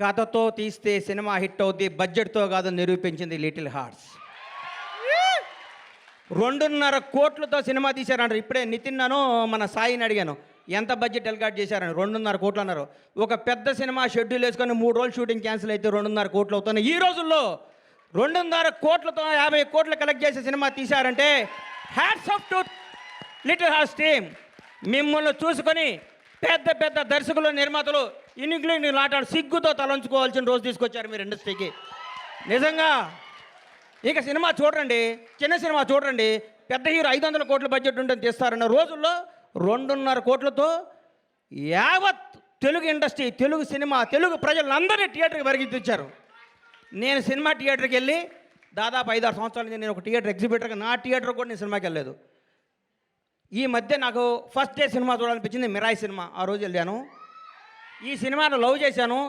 కథతో తీస్తే cinema hit అవుద్ది బడ్జెట్తో కాదు నిరూపించింది లిటిల్ హార్ట్స్ రెండున్నర కోట్లతో సినిమా తీశారంటారు ఇప్పుడే నితిన్ నాను మన సాయిని అడిగాను. ఎంత బడ్జెట్ ఎల్కాట్ చేశారని. రెండున్నర కోట్లు అన్నారు. ఒక పెద్ద సినిమా షెడ్యూల్ వేసుకొని మూడు రోజులు షూటింగ్ క్యాన్సిల్ అయితే రెండున్నర కోట్లు అవుతున్నాయి. ఈ రోజుల్లో రెండున్నర కోట్లతో యాభై కోట్లు కలెక్ట్ చేసే cinema తీశారంటే hats off to little hearts team మిమ్మల్ని చూసుకొని పెద్ద పెద్ద దర్శకులు నిర్మాతలు ఇన్నింగ్లీ లాటాడు సిగ్గుతో తలంచుకోవాల్సిన రోజు తీసుకొచ్చారు మీరు ఇండస్ట్రీకి. నిజంగా ఇక సినిమా చూడండి చిన్న సినిమా చూడండి పెద్ద హీరో ఐదు వందల కోట్ల బడ్జెట్ ఉంటుంది తీస్తారన్న రోజుల్లో రెండున్నర కోట్లతో యావత్ తెలుగు ఇండస్ట్రీ తెలుగు సినిమా తెలుగు ప్రజలందరినీ థియేటర్కి పరిగెత్తించారు నేను సినిమా థియేటర్కి వెళ్ళి దాదాపు ఐదారు సంవత్సరాల నుంచి నేను ఒక థియేటర్ ఎగ్జిబిటర్గా నా థియేటర్ కూడా నేను సినిమాకి వెళ్ళలేదు. ఈ మధ్య నాకు ఫస్ట్ డే సినిమా చూడాలనిపించింది మిరాయి సినిమా. ఆ రోజు వెళ్ళాను. ఈ సినిమాను లవ్ చేశాను.